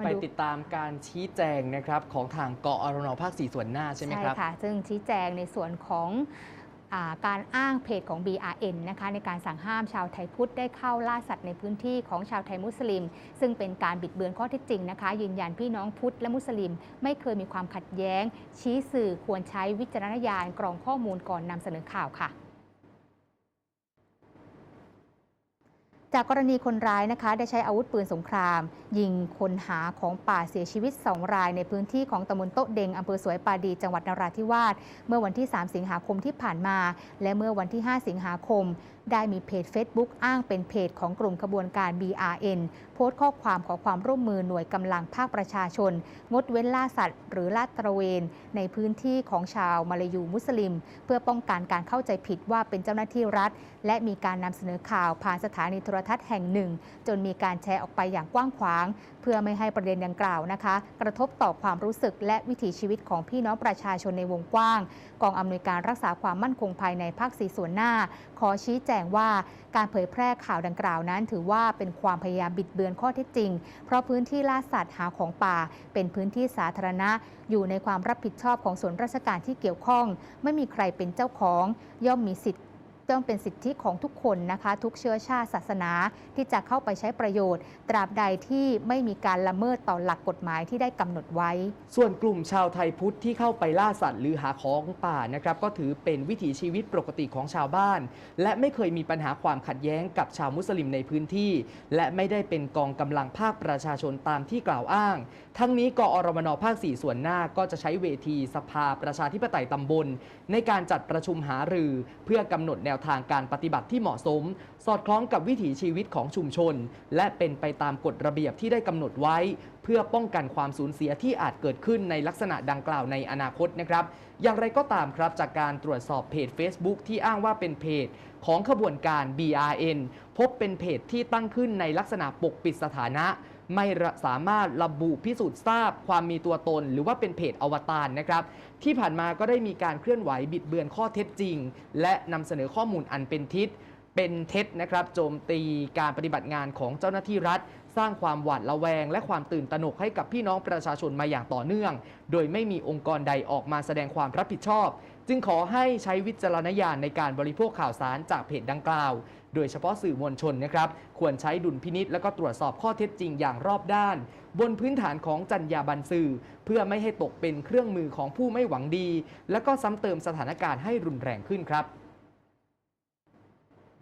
มาไปดูติดตามการชี้แจงนะครับของทางกอรนภาค 4 ส่วนหน้าใช่ไหมครับค่ะ ซึ่งชี้แจงในส่วนของอาการอ้างเพจของ BRN นะคะในการสั่งห้ามชาวไทยพุทธได้เข้าล่าสัตว์ในพื้นที่ของชาวไทยมุสลิม ซึ่งเป็นการบิดเบือนข้อเท็จจริงนะคะ ยืนยันพี่น้องพุทธและมุสลิม ไม่เคยมีความขัดแย้ง ชี้สื่อควรใช้วิจารณญาณกรองข้อมูลก่อนนำเสนอข่าวค่ะ จากกรณีคนร้ายนะคะได้ใช้อาวุธปืนสงคราม ยิงคนหาของป่าเสียชีวิต 2 รายในพื้นที่ของตำบลโต๊ะเดงอำเภอสวยปาดีจังหวัดนราธิวาสเมื่อวันที่ 3 สิงหาคมที่ผ่านมา และเมื่อวันที่ 5 สิงหาคม ได้มีเพจ Facebook อ้างเป็นเพจของกลุ่มขบวนการ BRN พสต์ข้อความขอความร่วมมือหน่วยกำลังภาคประชาชน งดเว้นล่าสัตว์ หรือลาดตระเวน ในพื้นที่ของชาวมาลายูมุสลิม เพื่อป้องกันการเข้าใจผิดว่าเป็นเจ้าหน้าที่รัฐ และมีการนำเสนอข่าวผ่านสถานีโทรทัศน์แห่งหนึ่ง จนมีการแชร์ออกไปอย่างกว้างขวาง เพื่อไม่ให้ประเด็นดังกล่าวนะคะ กระทบต่อความรู้สึกและวิถีชีวิตของพี่น้องประชาชนในวงกว้าง กองอำนวยการรักษาความมั่นคงภายในภาคสีส่วนหน้า ขอชี้แจงว่าการเผยแพร่ข่าวดังกล่าวนั้น ถือว่าเป็นความพยายามบิดเบือนข้อเท็จจริง เพราะพื้นที่ล่าสัตว์หาของป่า เป็นพื้นที่สาธารณะ อยู่ในความรับผิดชอบของส่วนราชการที่เกี่ยวข้อง ไม่มีใครเป็นเจ้าของ ย่อมมีสิทธิ์ ย่อมเป็นสิทธิของทุกคนนะคะ ทุกเชื้อชาติศาสนาที่จะเข้าไปใช้ประโยชน์ ตราบใดที่ไม่มีการละเมิดต่อหลักกฎหมายที่ได้กำหนดไว้ ส่วนกลุ่มชาวไทยพุทธที่เข้าไปล่าสัตว์หรือหาของป่านะครับก็ถือเป็นวิถีชีวิตปกติของชาวบ้าน และไม่เคยมีปัญหาความขัดแย้งกับชาวมุสลิมในพื้นที่ และไม่ได้เป็นกองกำลังภาคประชาชนตามที่กล่าวอ้าง ทั้งนี้กอรมนภาค 4 ส่วนหน้าก็จะใช้เวทีสภาประชาธิปไตยตำบล ในการจัดประชุมหารือ เพื่อกำหนดแนวทางการปฏิบัติที่เหมาะสม สอดคล้องกับวิถีชีวิตของชุมชน และเป็นไปตามกฎระเบียบที่ได้กำหนดไว้เพื่อป้องกันความสูญเสียที่อาจเกิดขึ้นในลักษณะดังกล่าวในอนาคตนะครับ อย่างไรก็ตามครับจากการตรวจสอบเพจ Facebook ที่อ้างว่าเป็นเพจของขบวนการ BRN พบเป็นเพจที่ตั้งขึ้นในลักษณะปกปิดสถานะไม่สามารถระบุพิสูจน์ทราบความมีตัวตน หรือว่าเป็นเพจอวตารนะครับ ที่ผ่านมาก็ได้มีการเคลื่อนไหวบิดเบือนข้อเท็จจริง และนำเสนอข้อมูลอันเป็นทิศ เป็นเท็จนะครับโจมตีการปฏิบัติงานของเจ้าหน้าที่รัฐ สร้างความหวาดระแวง และความตื่นตระหนกให้กับพี่น้องประชาชนมาอย่างต่อเนื่อง โดยไม่มีองค์กรใดออกมาแสดงความรับผิดชอบ จึงขอให้ใช้วิจารณญาณในการบริโภคข่าวสารจากเพจดังกล่าว โดยเฉพาะสื่อมวลชนนะครับควรใช้ดุลพินิษและก็ตรวจสอบข้อเท็จจริงอย่างรอบด้าน บนพื้นฐานของจรรยาบรรณสื่อ เพื่อไม่ให้ตกเป็นเครื่องมือของผู้ไม่หวังดี และก็ซ้ำเติมสถานการณ์ให้รุนแรงขึ้นครับ